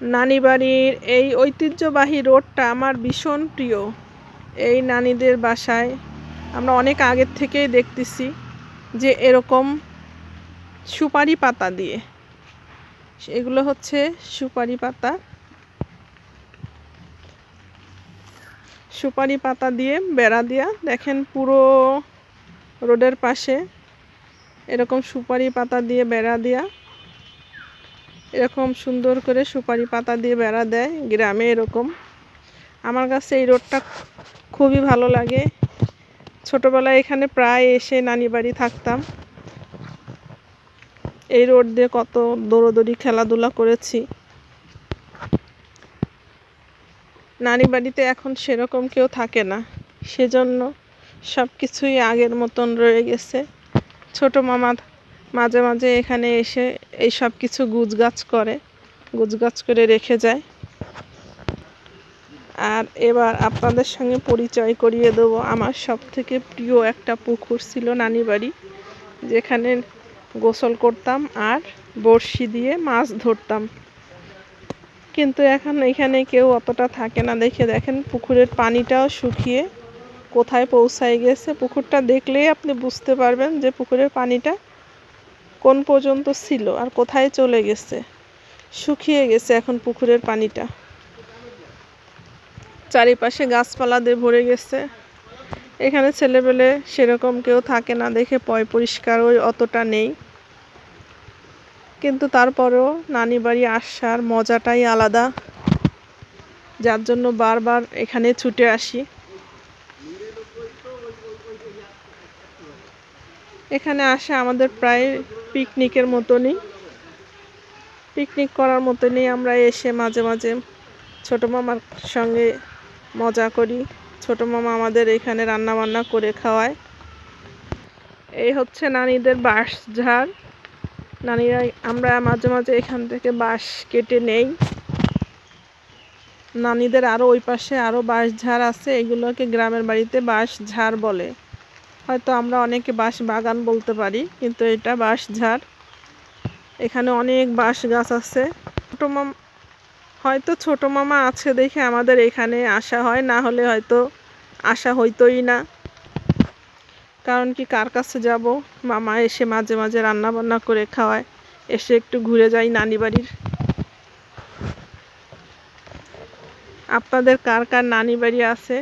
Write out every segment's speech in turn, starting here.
নানি বাড়ির এই ঐতিহ্যবাহী রোডটা আমার ভীষণ প্রিয়। এই নানিদের বাসায় আমরা অনেক আগের থেকেই দেখতেছি যে এরকম সুপারি পাতা দিয়ে। এগুলো হচ্ছে সুপারি পাতা। সুপারি পাতা দিয়ে বেড়া দিয়া, দেখেন পুরো রোডের পাশে এরকম সুপারি পাতা দিয়ে বেড়া দিয়া এরকম সুন্দর করে সুপারি পাতা দিয়ে বেড়া দেয়, গ্রামে এরকম। আমার কাছে এই রোডটা খুবই ভালো লাগে। ছোটোবেলায় এখানে প্রায় এসে নানি বাড়ি থাকতাম। এই রোড দিয়ে কত দৌড়োদৌড়ি, খেলাধুলা করেছি। নানি বাড়িতে এখন সেরকম কেউ থাকে না। সেজন্য সব কিছুই আগের মতন রয়ে গেছে। ছোট মামা মাঝে মাঝে এখানে এসে এই সব কিছু গুছগাছ করে গুছগাছ করে রেখে যায়। আর এবার আপনাদের সঙ্গে পরিচয় করিয়ে দেবো। আমার সব থেকে প্রিয় একটা পুকুর ছিল নানি বাড়ি যেখানে গোসল করতাম আর বড়শি দিয়ে মাছ ধরতাম। কিন্তু এখন এখানে কেউ অতটা থাকে না। দেখে দেখেন, পুকুরের পানিটাও শুকিয়ে কোথায় পৌঁছায় গেছে। পুকুরটা দেখলেই আপনি বুঝতে পারবেন যে পুকুরের পানিটা কোন পর্যন্ত ছিল আর কোথায় চলে গেছে? শুকিয়ে গেছে এখন পুকুরের পানিটা। চারিপাশে গাছপালা দিয়ে ভরে গেছে। এখানে ছেলেবেলে সেরকম কেউ থাকে না, দেখে পয় পরিষ্কার ওই অতটা নেই। কিন্তু তারপরেও নানি বাড়ি আসার মজাটাই আলাদা। যার জন্য বারবার এখানে ছুটে আসি। এখানে আসে আমাদের প্রায় পিকনিকের মতনই। পিকনিক করার মতনই আমরা এসে মাঝে মাঝে ছোটো মামার সঙ্গে মজা করি। ছোটো মামা আমাদের এখানে রান্না বান্না করে খাওয়ায়। এই হচ্ছে নানিদের বাঁশ ঝাড় নানিরা, আমরা মাঝে মাঝে এখান থেকে বাঁশ কেটে নেই। নানিদের আরও ওই পাশে আরও বাঁশ ঝাড় আছে। এগুলোকে গ্রামের বাড়িতে বাঁশ ঝাড় বলে। হয়তো আমরা অনেকে বাঁশ বাগান বলতে পারি, কিন্তু এটা বাঁশ ঝাড়। এখানে অনেক বাঁশ গাছ আছে। ছোটো মামা, হয়তো ছোটো মামা আছে দেখে আমাদের এখানে আসা হয়, না হলে হয়তো আসা হইতোই না। কারণ কি, কার কাছে যাব? মামা এসে মাঝে মাঝে রান্না বান্না করে খাওয়ায়, এসে একটু ঘুরে যাই নানি বাড়ির। আপনাদের কার কার নানি বাড়ি আছে?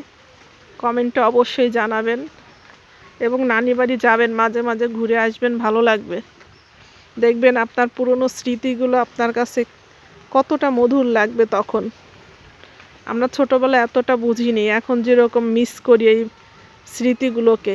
কমেন্টে অবশ্যই জানাবেন। এবং নানি বাড়ি যাবেন, মাঝে মাঝে ঘুরে আসবেন, ভালো লাগবে। দেখবেন আপনার পুরনো স্মৃতিগুলো আপনার কাছে কতটা মধুর লাগবে তখন। আমরা ছোটোবেলায় এতটা বুঝিনি, এখন যেরকম মিস করি এই স্মৃতিগুলোকে।